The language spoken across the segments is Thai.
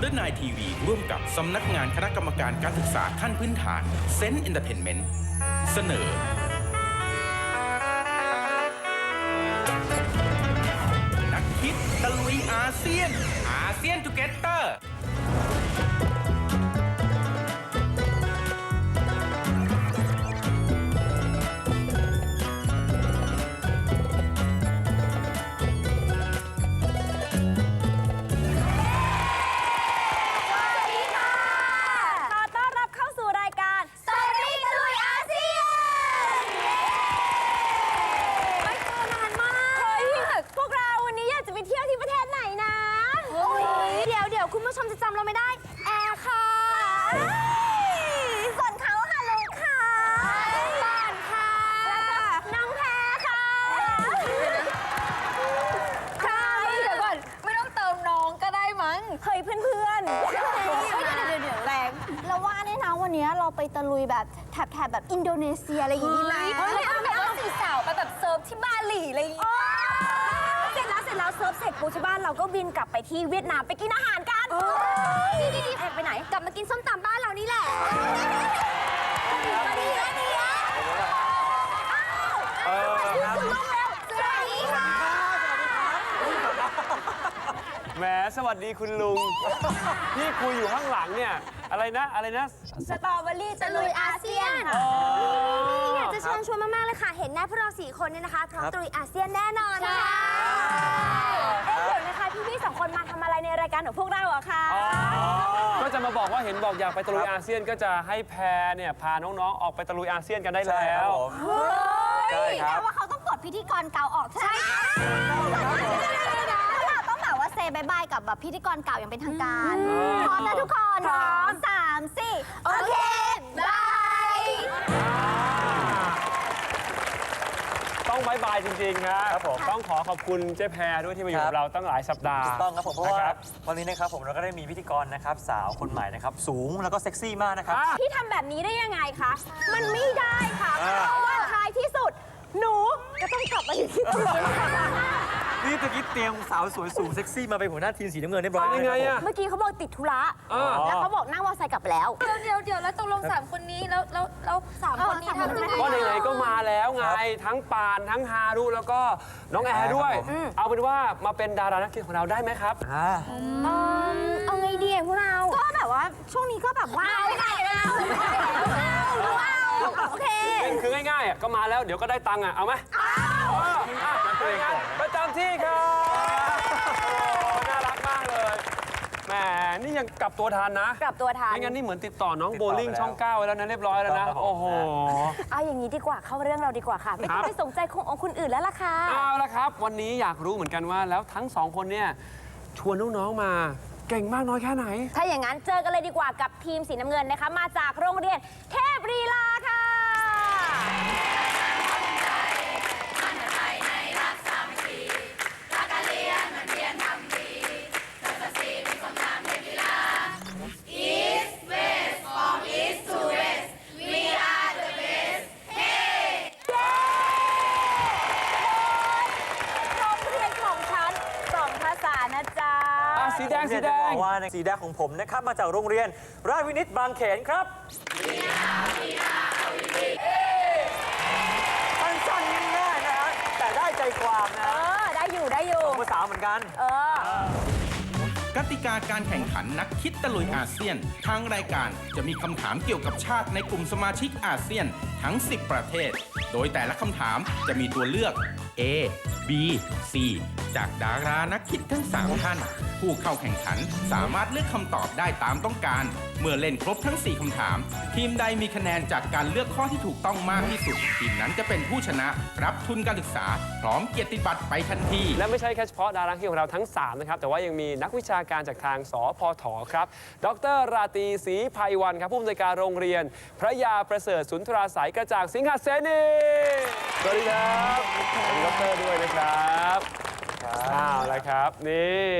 เดิร์นไนทีวีร่วมกับสำนักงานคณะกรรมการการศึกษาขั้นพื้นฐานเซนต์เอนเตอร์เทนเมนต์เสนอ นักคิดตะลุยอาเซียน ผู้ชมจะจำเราไม่ได้ แอร์ค่ะส่วนเขาค่ะลุงค่ะบ้านค่ะ น้องแพรค่ะใครเดี๋ยวก่อนไม่ต้องเติมน้องก็ได้มั้ง เฮ้ยเพื่อนๆเดี๋ยวเดี๋ยวเดี๋ยวแรงเราว่าเนี่ยนะวันนี้เราไปตะลุยแบบแถบๆแบบอินโดนีเซียอะไรอย่างนี้ไหมไม่เอาไม่เอาสี่สาวไปแบบเซิร์ฟที่บาหลีอะไรอย่างงี้เสร็จแล้วเสร็จแล้วเซิร์ฟเสร็จปุ๊บที่บ้านเราก็บินกลับไปที่เวียดนามไปกินอาหารกัน ดีดีดีไปไหน กลับมากินส้มตำบ้านเรานี่แหละมาดีมาดีอะอ้าวคุณลุงเร็วสวัสดีค่ะ แหมสวัสดีคุณลุง ที่คุยอยู่ข้างหลังเนี่ย อะไรนะอะไรนะสตรอเบอรี่ตะลุยอาเซียน อ๋ออยากจะเชิญชวนมาก ๆ เลยค่ะ เห็นแน่พวกเราสี่คนเนี่ยนะคะ พร้อมตะลุยอาเซียนแน่นอนค่ะเอ๊ะเดี๋ยวนะคะ พี่ๆสองคนมาทำอะไรในรายการของพวกเราอะคะก็จะมาบอกว่าเห็นบอกอยากไปตะลุยอาเซียนก็จะให้แพรเนี่ยพาน้องๆออกไปตะลุยอาเซียนกันได้แล้วใช่ครับว่าเขาต้องกดพิธีกรเก่าออกใช่ไหมเราต้องแบบว่าเซบายบายกับแบบพิธีกรเก่าอย่างเป็นทางการ พร้อมนะทุกคนพร้อมสามสี่ จริงๆนะครับผมต้องขอขอบคุณเจ๊แพรด้วยที่มาอยู่ครักับบ เราตั้งหลายสัปดาห์ถูกต้องครับผมเพราะว่านะครับวันนี้นะครับผมเราก็ได้มีพิธีกรนะครับสาวคนใหม่นะครับสูงแล้วก็เซ็กซี่มากนะครับ อะ พี่ทำแบบนี้ได้ยังไงคะ มันไม่ได้ค่ะอ่าเพราะว่าท้ายที่สุด หนูก็ต้องกลับมาอยู่ที่ตัว นี่ตะกี้เตรียมสาวสวยสูงเซ็กซี่มาเป็นหัวหน้าทีมสีน้ำเงินเรียบร้อยยังไงอะ เมื่อกี้เขาบอกติดธุระอ่า แล้วเขาบอกนั่งมอเตอร์ไซค์กลับไปแล้ว เดี๋ยวเดี๋ยวเดี๋ยวแล้วตกลงสามคนนี้แล้วแล้วแล้วสามคนนี้เออสามคนทำยังไงก็ไหนๆก็มาแล้วไง ทั้งปานทั้งฮารุแล้วก็น้องแอร์ด้วย เอาเป็นว่ามาเป็นดารานักคิดของเราได้ไหมครับ อ่า เอาไงดีอะพวกเรา ก็แบบว่าช่วงนี้ก็แบบว่าไม่ได้เราเอาโอเค คือง่ายๆอะก็มาแล้วเดี๋ยวก็ได้ตังค์อะเอาไหมเอาอะงั้นประจำที่ครับโอ้น่ารักมากเลยแหมนี่ ยังกลับตัวทันนะกลับตัวทันไม่งั้นนี่เหมือนติดต่อน้องติดโบต่อลิ่งไปแล้วช่องเก้าไว้แล้วนะเรียบร้อยแล้วนะครับผมโอ้โห เอาอย่างนี้ดีกว่าเข้าเรื่องเราดีกว่าค่ะ ไม่ต้อครังบไปสนใจคงองคนอื่นแล้วล่ะค่ะเอาละครับ วันนี้อยากรู้เหมือนกันว่าแล้วทั้งสองคนเนี่ยชวนน้องๆมาเก่งมากน้อยแค่ไหน ถ้าอย่างนั้นเจอกันเลยดีกว่ากับทีมสีน้ำเงินนะคะ มาจากโรงเรียนเทพรีลาค่ะ โรงเรียนของฉันสองภาษานะจ๊ะ อะสีแดงสีเนี่ยแดจะบงอกว่าในสีแดงของผมนะครับมาจากโรงเรียน ราชวินิตบางเขนครับสั้นๆง่ายๆนะฮะแต่ได้ใจความนะเออได้อยู่ได้อยู่ ภาษาเหมือนกัน เออ กติกาการแข่งขันนักคิดตะลุยอาเซียน ทางรายการจะมีคำถามเกี่ยวกับชาติในกลุ่มสมาชิกอาเซียนทั้ง 10 ประเทศ โดยแต่ละคำถามจะมีตัวเลือก A B C จากดารานักคิดทั้ง 3 ท่าน ผู้เข้าแข่งขันสามารถเลือกคำตอบได้ตามต้องการ เมื่อเล่นครบทั้ง 4คำถาม ทีมใดมีคะแนนจากการเลือกข้อที่ถูกต้องมากที่สุด ทีมนั้นจะเป็นผู้ชนะ รับทุนการศึกษา พร้อมเกียรติบัตรไปทันที และไม่ใช่แค่เฉพาะดารานักคิดของเราทั้ง 3 นะครับ แต่ว่ายังมีนักวิชาการจากทางสพทครับ ดร ราตรีศรีภัยวันครับผู้อำนวยการโรงเรียน พระยาประเสริฐสุนทราสายกระจ่างสิงหเสนี สวัสดีครับสวัสดีดรด้วยนะครับอ้าวแล้วครับ นี่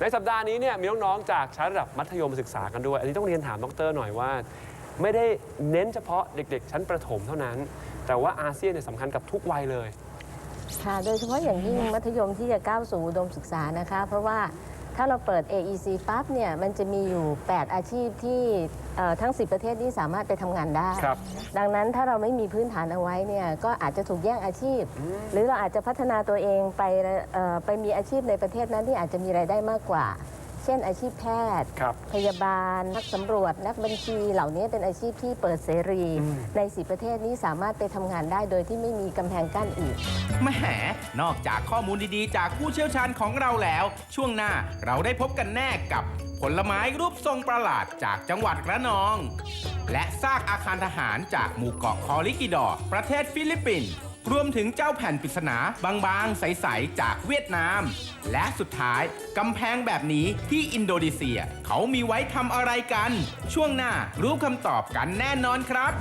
ในสัปดาห์นี้เนี่ยมีน้องๆจากชั้นระดับมัธยมศึกษากันด้วย อันนี้ต้องเรียนถามดรหน่อยว่า ไม่ได้เน้นเฉพาะเด็ก ๆ ชั้นประถมเท่านั้น แต่ว่าอาเซียนเนี่ยสำคัญกับทุกวัยเลย ค่ะ โดยเฉพาะอย่างยิ่งมัธยมที่จะก้าวสู่อุดมศึกษานะคะ เพราะว่า ถ้าเราเปิด AEC ปั๊บเนี่ยมันจะมีอยู่ 8 อาชีพที่เอ่อทั้ง 10 ประเทศนี้สามารถไปทำงานได้ ครับ ดังนั้นถ้าเราไม่มีพื้นฐานเอาไว้เนี่ยก็อาจจะถูกแย่งอาชีพ หรือเราอาจจะพัฒนาตัวเองไปเอ่อไปมีอาชีพในประเทศนั้นที่อาจจะมีรายได้มากกว่าเช่นอาชีพแพทย์ ครับ พยาบาล นักสำรวจ นักบัญชีเหล่านี้เป็นอาชีพที่เปิดเสรีในสิประเทศนี้สามารถไปทำงานได้โดยที่ไม่มีกำแพงกั้นอีก แหมนอกจากข้อมูลดีๆ จากผู้เชี่ยวชาญของเราแล้ว ช่วงหน้าเราได้พบกันแน่กับ ผลไม้รูปทรงประหลาดจากจังหวัดระนอง และซากอาคารทหารจากหมู่เกาะคอลิกิดอร์ประเทศฟิลิปปินส์ รวมถึงเจ้าแผ่นปริศนาบางๆ ใส ๆ จากเวียดนาม และสุดท้ายกำแพงแบบนี้ที่อินโดนีเซีย เขามีไว้ทำอะไรกัน ช่วงหน้ารู้คำตอบกันแน่นอนครับ